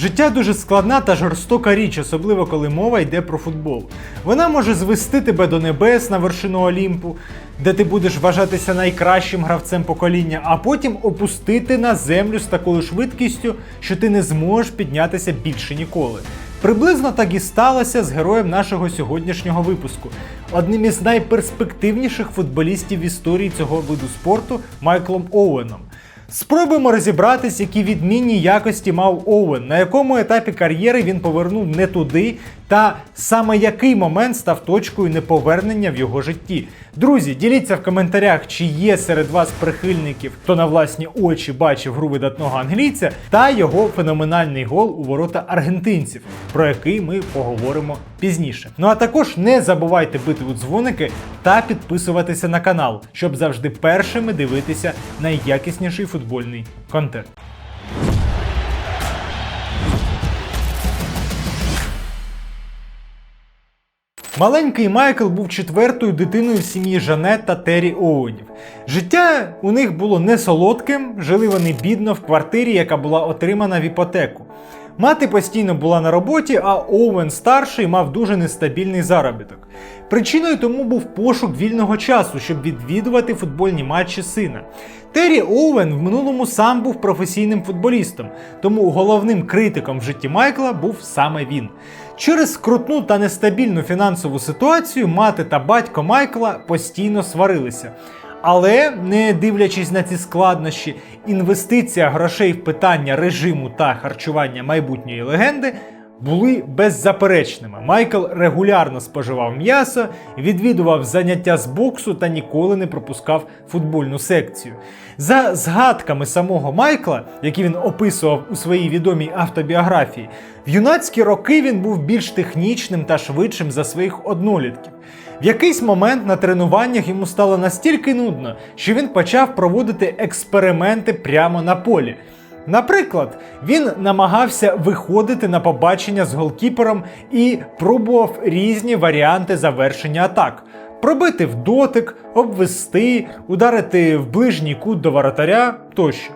Життя дуже складна та жорстока річ, особливо коли мова йде про футбол. Вона може звести тебе до небес на вершину Олімпу, де ти будеш вважатися найкращим гравцем покоління, а потім опустити на землю з такою швидкістю, що ти не зможеш піднятися більше ніколи. Приблизно так і сталося з героєм нашого сьогоднішнього випуску, одним із найперспективніших футболістів в історії цього виду спорту Майклом Оуеном. Спробуємо розібратись, які відмінні якості мав Оуен, на якому етапі кар'єри він повернув не туди, та саме який момент став точкою неповернення в його житті. Друзі, діліться в коментарях, чи є серед вас прихильників, хто на власні очі бачив гру видатного англійця, та його феноменальний гол у ворота аргентинців, про який ми поговоримо пізніше. Ну а також не забувайте бити у дзвоники та підписуватися на канал, щоб завжди першими дивитися найякісніший футбольний контент. Маленький Майкл був четвертою дитиною в сім'ї Жанет та Террі Оуенів. Життя у них було не солодким, жили вони бідно в квартирі, яка була отримана в іпотеку. Мати постійно була на роботі, а Оуен старший мав дуже нестабільний заробіток. Причиною тому був пошук вільного часу, щоб відвідувати футбольні матчі сина. Террі Оуен в минулому сам був професійним футболістом, тому головним критиком в житті Майкла був саме він. Через скрутну та нестабільну фінансову ситуацію мати та батько Майкла постійно сварилися. Але, не дивлячись на ці складнощі, інвестиція грошей в питання режиму та харчування майбутньої легенди були беззаперечними. Майкл регулярно споживав м'ясо, відвідував заняття з боксу та ніколи не пропускав футбольну секцію. За згадками самого Майкла, які він описував у своїй відомій автобіографії, в юнацькі роки він був більш технічним та швидшим за своїх однолітків. В якийсь момент на тренуваннях йому стало настільки нудно, що він почав проводити експерименти прямо на полі. Наприклад, він намагався виходити на побачення з голкіпером і пробував різні варіанти завершення атак: пробити в дотик, обвести, ударити в ближній кут до воротаря тощо.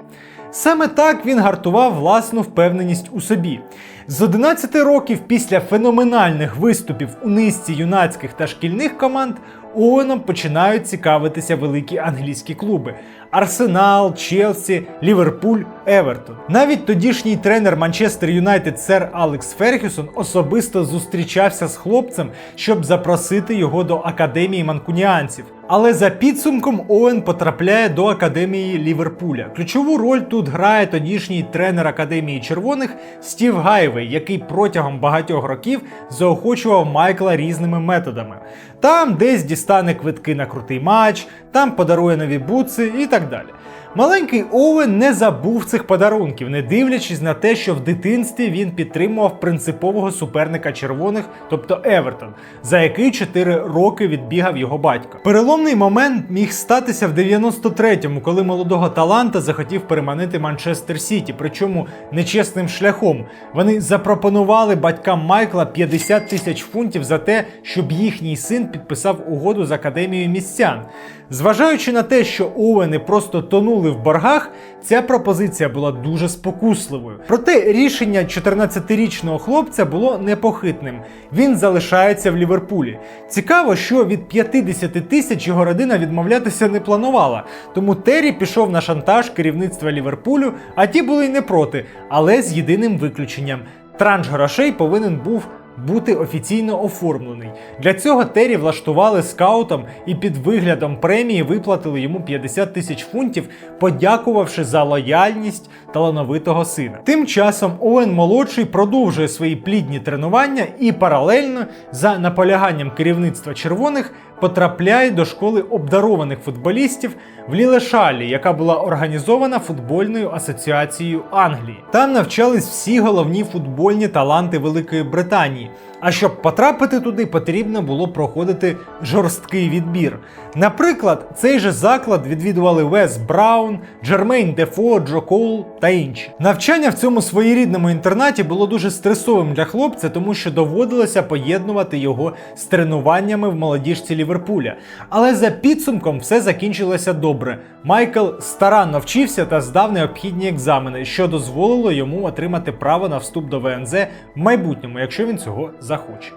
Саме так він гартував власну впевненість у собі. З 11 років після феноменальних виступів у низці юнацьких та шкільних команд Оуеном починають цікавитися великі англійські клуби: Арсенал, Челсі, Ліверпуль, Евертон. Навіть тодішній тренер Манчестер Юнайтед сер Алекс Фергюсон особисто зустрічався з хлопцем, щоб запросити його до академії манкуніанців. Але за підсумком Оуен потрапляє до академії Ліверпуля. Ключову роль тут грає тодішній тренер академії червоних Стів Гайвей, який протягом багатьох років заохочував Майкла різними методами. Там десь дістане квитки на крутий матч, там подарує нові буци і так далі. Маленький Оуен не забув цих подарунків, не дивлячись на те, що в дитинстві він підтримував принципового суперника червоних, тобто Евертон, за який 4 роки відбігав його батько. Переломний момент міг статися в 93-му, коли молодого таланта захотів переманити Манчестер Сіті, причому нечесним шляхом. Вони запропонували батькам Майкла 50 тисяч фунтів за те, щоб їхній син підписав угоду з академією містян. Зважаючи на те, що Оуени просто тонули в боргах, ця пропозиція була дуже спокусливою. Проте рішення 14-річного хлопця було непохитним. Він залишається в Ліверпулі. Цікаво, що від 50 тисяч його родина відмовлятися не планувала. Тому Террі пішов на шантаж керівництва Ліверпулю, а ті були й не проти, але з єдиним виключенням. Транш грошей повинен був бути офіційно оформлений. Для цього Террі влаштували скаутом і під виглядом премії виплатили йому 50 тисяч фунтів, подякувавши за лояльність талановитого сина. Тим часом Оуен молодший продовжує свої плідні тренування і паралельно за наполяганням керівництва червоних потрапляє до школи обдарованих футболістів в Лілешалі, яка була організована футбольною асоціацією Англії. Там навчались всі головні футбольні таланти Великої Британії, ні. А щоб потрапити туди, потрібно було проходити жорсткий відбір. Наприклад, цей же заклад відвідували Вес Браун, Джермейн Дефо, Джо Коул та інші. Навчання в цьому своєрідному інтернаті було дуже стресовим для хлопця, тому що доводилося поєднувати його з тренуваннями в молодіжці Ліверпуля. Але за підсумком все закінчилося добре. Майкл старанно вчився та здав необхідні екзамени, що дозволило йому отримати право на вступ до ВНЗ в майбутньому, якщо він цього захоче.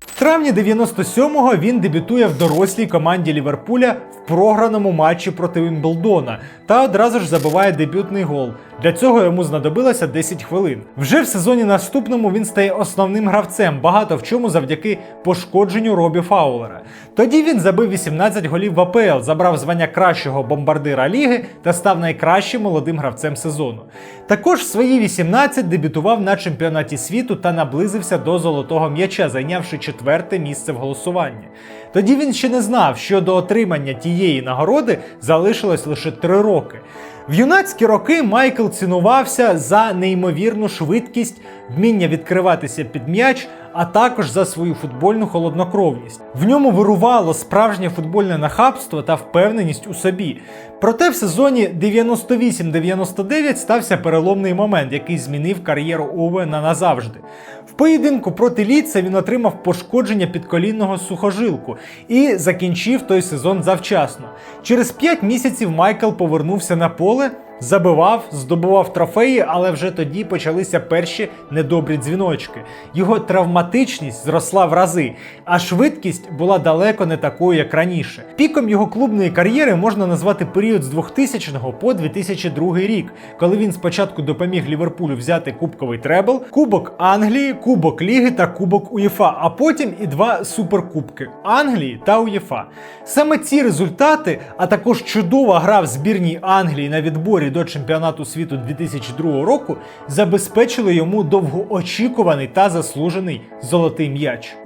В травні 97-го він дебютує в дорослій команді Ліверпуля програному матчі проти Вімблдона та одразу ж забиває дебютний гол. Для цього йому знадобилося 10 хвилин. Вже в сезоні наступному він стає основним гравцем, багато в чому завдяки пошкодженню Робі Фаулера. Тоді він забив 18 голів в АПЛ, забрав звання кращого бомбардира ліги та став найкращим молодим гравцем сезону. Також в свої 18 дебютував на чемпіонаті світу та наблизився до золотого м'яча, зайнявши четверте місце в голосуванні. Тоді він ще не знав, що до отримання тієї нагороди залишилось лише три роки. В юнацькі роки Майкл цінувався за неймовірну швидкість, вміння відкриватися під м'яч, а також за свою футбольну холоднокровність. В ньому вирувало справжнє футбольне нахабство та впевненість у собі. Проте в сезоні 98-99 стався переломний момент, який змінив кар'єру Овена назавжди. В поєдинку проти Ліца він отримав пошкодження підколінного сухожилку і закінчив той сезон завчасно. Через 5 місяців Майкл повернувся на поле. Забивав, здобував трофеї, але вже тоді почалися перші недобрі дзвіночки. Його травматичність зросла в рази, а швидкість була далеко не такою, як раніше. Піком його клубної кар'єри можна назвати період з 2000 по 2002 рік, коли він спочатку допоміг Ліверпулю взяти кубковий требл, Кубок Англії, Кубок Ліги та Кубок УЄФА, а потім і два суперкубки Англії та УЄФА. Саме ці результати, а також чудова гра в збірній Англії на відборі до чемпіонату світу 2002 року забезпечили йому довгоочікуваний та заслужений золотий м'яч.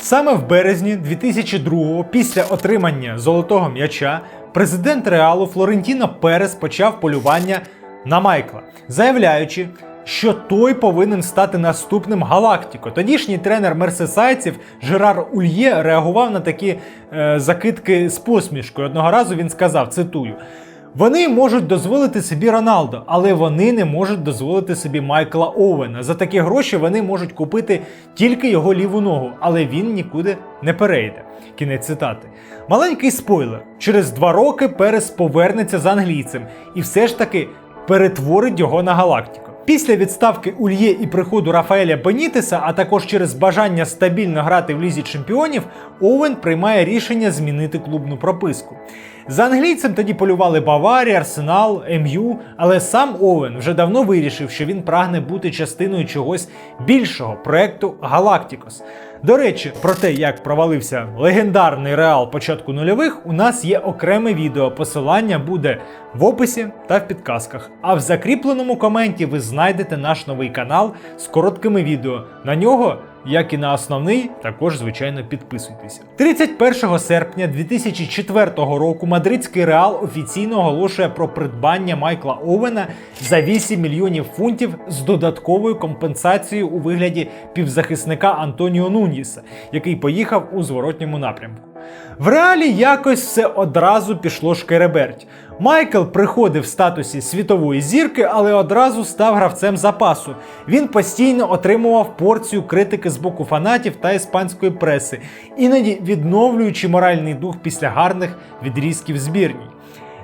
Саме в березні 2002-го, після отримання золотого м'яча, президент Реалу Флорентіно Перес почав полювання на Майкла, заявляючи, що той повинен стати наступним Галактіко. Тодішній тренер мерсесайців Жерар Ульє реагував на такі е, закидки з посмішкою. Одного разу він сказав: цитую. Вони можуть дозволити собі Роналдо, але вони не можуть дозволити собі Майкла Оуена. За такі гроші вони можуть купити тільки його ліву ногу, але він нікуди не перейде. Кінець цитати. Маленький спойлер: через два роки Перес повернеться з англійцем і все ж таки перетворить його на галактику. Після відставки Ульє і приходу Рафаеля Бенітеса, а також через бажання стабільно грати в лізі чемпіонів, Оуен приймає рішення змінити клубну прописку. За англійцем тоді полювали Баварія, Арсенал, МЮ, але сам Оуен вже давно вирішив, що він прагне бути частиною чогось більшого проекту Галактикос. До речі, про те, як провалився легендарний реал початку нульових, у нас є окреме відео. Посилання буде в описі та в підказках. А в закріпленому коменті ви знайдете наш новий канал з короткими відео. На нього як і на основний, також звичайно підписуйтеся. 31 серпня 2004 року мадридський реал офіційно оголошує про придбання Майкла Овена за 8 мільйонів фунтів з додатковою компенсацією у вигляді півзахисника Антоніо Нуніса, який поїхав у зворотньому напрямку. В реалі якось все одразу пішло шкереберть. Майкл приходив в статусі світової зірки, але одразу став гравцем запасу. Він постійно отримував порцію критики з боку фанатів та іспанської преси, іноді відновлюючи моральний дух після гарних відрізків збірній.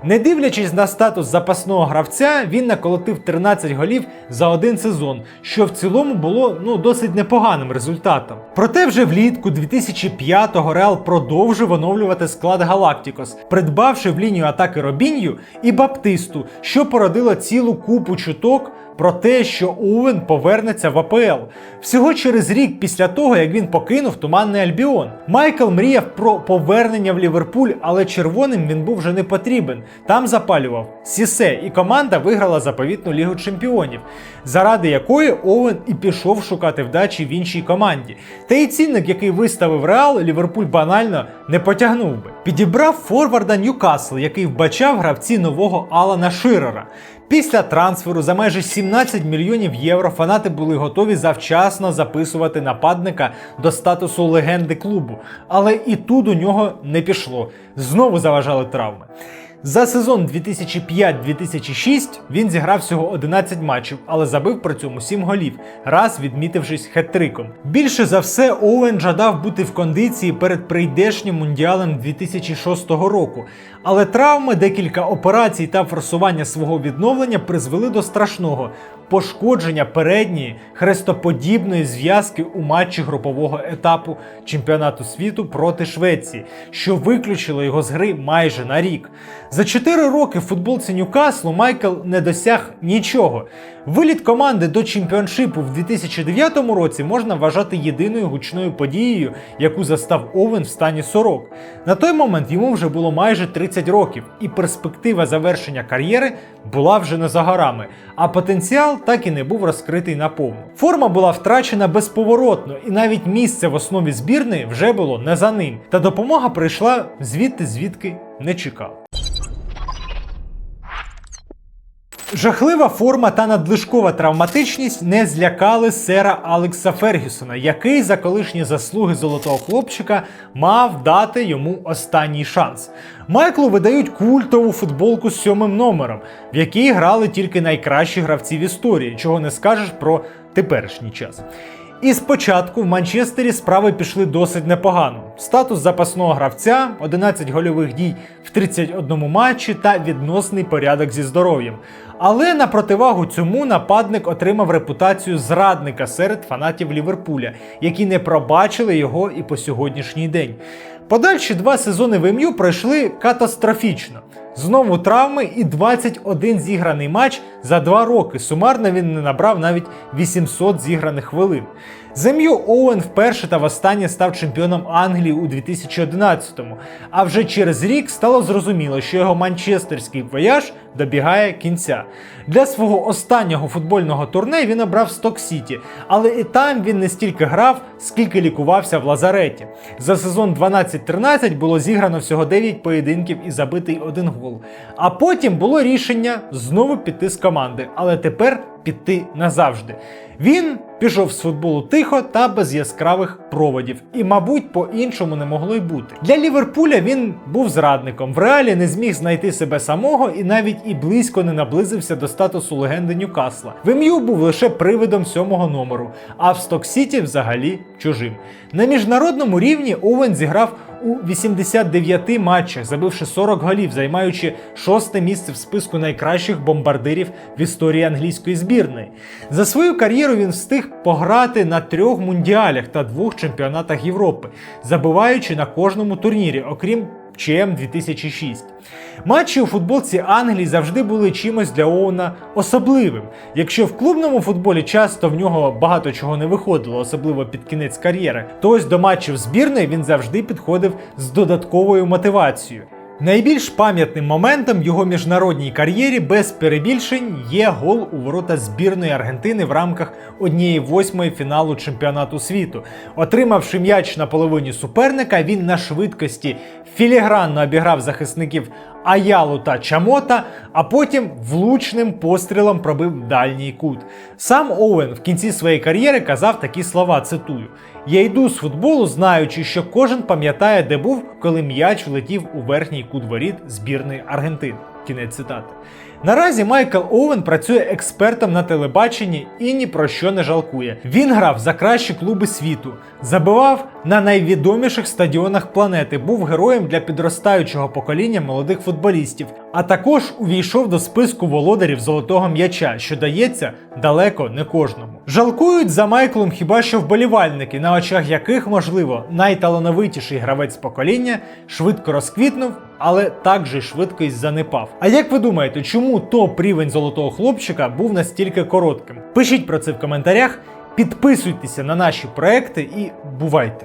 Не дивлячись на статус запасного гравця, він наколотив 13 голів за один сезон, що в цілому було ну досить непоганим результатом. Проте вже влітку 2005-го Реал продовжив оновлювати склад Галактикос, придбавши в лінію атаки Робінью і Баптисту, що породило цілу купу чуток. Про те, що Оуен повернеться в АПЛ всього через рік після того, як він покинув туманний Альбіон. Майкл мріяв про повернення в Ліверпуль, але червоним він був вже не потрібен. Там запалював Сісе, і команда виграла заповітну лігу чемпіонів, заради якої Оуен і пішов шукати вдачі в іншій команді. Та й цінник, який виставив Реал, Ліверпуль банально не потягнув би. Підібрав форварда Ньюкасл, який вбачав гравці нового Алана Ширера. Після трансферу за майже 17 мільйонів євро фанати були готові завчасно записувати нападника до статусу легенди клубу, але і тут у нього не пішло. Знову заважали травми. За сезон 2005-2006 він зіграв всього 11 матчів, але забив при цьому 7 голів, раз відмітившись хет-триком. Більше за все, Оуен жадав бути в кондиції перед прийдешнім мундіалем 2006 року. Але травми, декілька операцій та форсування свого відновлення призвели до страшного пошкодження передньої хрестоподібної зв'язки у матчі групового етапу чемпіонату світу проти Швеції, що виключило його з гри майже на рік. За 4 роки в футболці Ньюкаслу Майкл не досяг нічого. Виліт команди до чемпіоншипу в 2009 році можна вважати єдиною гучною подією, яку застав Овен в стані 40. На той момент йому вже було майже 30 років, і перспектива завершення кар'єри була вже не за горами, а потенціал так і не був розкритий наповну. Форма була втрачена безповоротно, і навіть місце в основі збірної вже було не за ним. Та допомога прийшла звідти, звідки не чекав. Жахлива форма та надлишкова травматичність не злякали сера Алекса Фергюсона, який за колишні заслуги золотого хлопчика мав дати йому останній шанс. Майклу видають культову футболку з сьомим номером, в якій грали тільки найкращі гравці в історії, чого не скажеш про теперішній час. І спочатку в Манчестері справи пішли досить непогано. Статус запасного гравця, 11 гольових дій в 31 матчі та відносний порядок зі здоров'ям. Але на противагу цьому нападник отримав репутацію зрадника серед фанатів Ліверпуля, які не пробачили його і по сьогоднішній день. Подальші два сезони в МЮ пройшли катастрофічно. Знову травми і 21 зіграний матч за два роки. Сумарно він не набрав навіть 800 зіграних хвилин. Зем'ю Оуен вперше та востаннє став чемпіоном Англії у 2011-му. А вже через рік стало зрозуміло, що його манчестерський вояж добігає кінця. Для свого останнього футбольного турне він обрав Сток Сіті, але і там він не стільки грав, скільки лікувався в лазареті. За сезон 12-13 було зіграно всього 9 поєдинків і забитий один гол. А потім було рішення знову піти з команди, але тепер піти назавжди. Він пішов з футболу тихо та без яскравих проводів, і, мабуть, по-іншому не могло й бути. Для Ліверпуля він був зрадником. В реалі не зміг знайти себе самого і навіть і близько не наблизився до статусу легенди Ньюкасла. В МЮ був лише привидом сьомого номеру, а в Сток Сіті взагалі чужим. На міжнародному рівні Овен зіграв у 89 матчах, забивши 40 голів, займаючи шосте місце в списку найкращих бомбардирів в історії англійської збірної. За свою кар'єру він встиг пограти на трьох мундіалях та двох чемпіонатах Європи, забиваючи на кожному турнірі, окрім ЧМ 2006. Матчі у футболці Англії завжди були чимось для Оуна особливим. Якщо в клубному футболі часто в нього багато чого не виходило, особливо під кінець кар'єри, то ось до матчів збірної він завжди підходив з додатковою мотивацією. Найбільш пам'ятним моментом його міжнародній кар'єрі без перебільшень є гол у ворота збірної Аргентини в рамках однієї восьмої фіналу чемпіонату світу. Отримавши м'яч на половині суперника, він на швидкості філігранно обіграв захисників Аялу та Чамота, а потім влучним пострілом пробив дальній кут. Сам Оуен в кінці своєї кар'єри казав такі слова: цитую: Я йду з футболу, знаючи, що кожен пам'ятає, де був, коли м'яч влетів у верхній кут воріт збірної Аргентини. Кінець цитати. Наразі Майкл Оуен працює експертом на телебаченні і ні про що не жалкує. Він грав за кращі клуби світу, забивав на найвідоміших стадіонах планети, був героєм для підростаючого покоління молодих футболістів, а також увійшов до списку володарів золотого м'яча, що дається далеко не кожному. Жалкують за Майклом хіба що вболівальники, на очах яких, можливо, найталановитіший гравець покоління швидко розквітнув, але так же швидко й занепав. А як ви думаєте, чому топ рівень золотого хлопчика був настільки коротким? Пишіть про це в коментарях, підписуйтеся на наші проекти і бувайте!